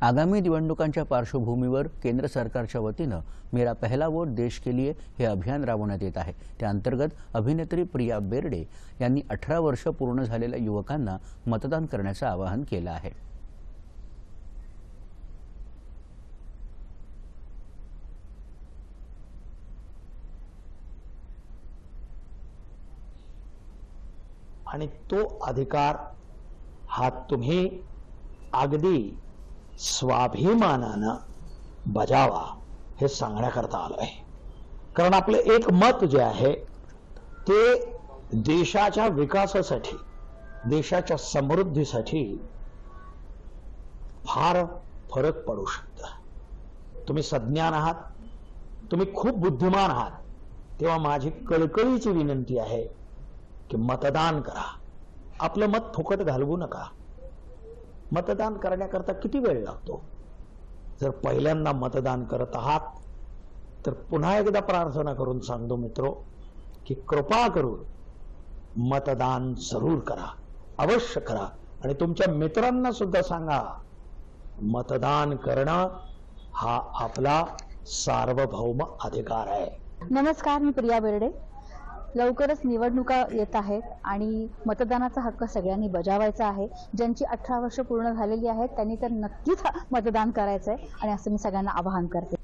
आगामी निवडणुकांच्या पार्श्वभूमीवर केंद्र सरकारच्या वतीनं मेरा पहिला वोट देश के लिए हे अभियान राबवण्यात येत आहे. त्या अंतर्गत अभिनेत्री प्रिया बेर्डे यांनी अठरा वर्ष पूर्ण झालेल्या युवकांना मतदान करण्याचं आवाहन केलं आहे. आणि तो अधिकार हा तुम्ही अगदी स्वाभिमानानं बजावा हे सांगण्याकरता आलं आहे कारण आपलं एक मत जे आहे ते देशाच्या विकासासाठी देशाच्या समृद्धीसाठी फार फरक पडू शकतं. तुम्ही सज्ञान आहात तुम्ही खूप बुद्धिमान आहात तेव्हा माझी कळकळीची विनंती आहे की मतदान करा. आपलं मत फुकट घालवू नका. मतदान करण्याकरता किती वेळ लागतो? जर पहिल्यांदा मतदान करत आहात तर पुन्हा एकदा प्रार्थना करून सांगतो मित्रो की कृपा करून मतदान जरूर करा अवश्य करा. आणि तुमच्या मित्रांना सुद्धा सांगा मतदान करणं हा आपला सार्वभौम अधिकार आहे. नमस्कार मी प्रिया बेर्डे. लवकरच निवडणुका येत आहेत आणि मतदानाचा हक्क सगळ्यांनी बजावायचा आहे. ज्यांची अठरा वर्ष पूर्ण झालेली आहेत त्यांनी तर नक्कीच मतदान करायचं आहे आणि असं मी सगळ्यांना आवाहन करते.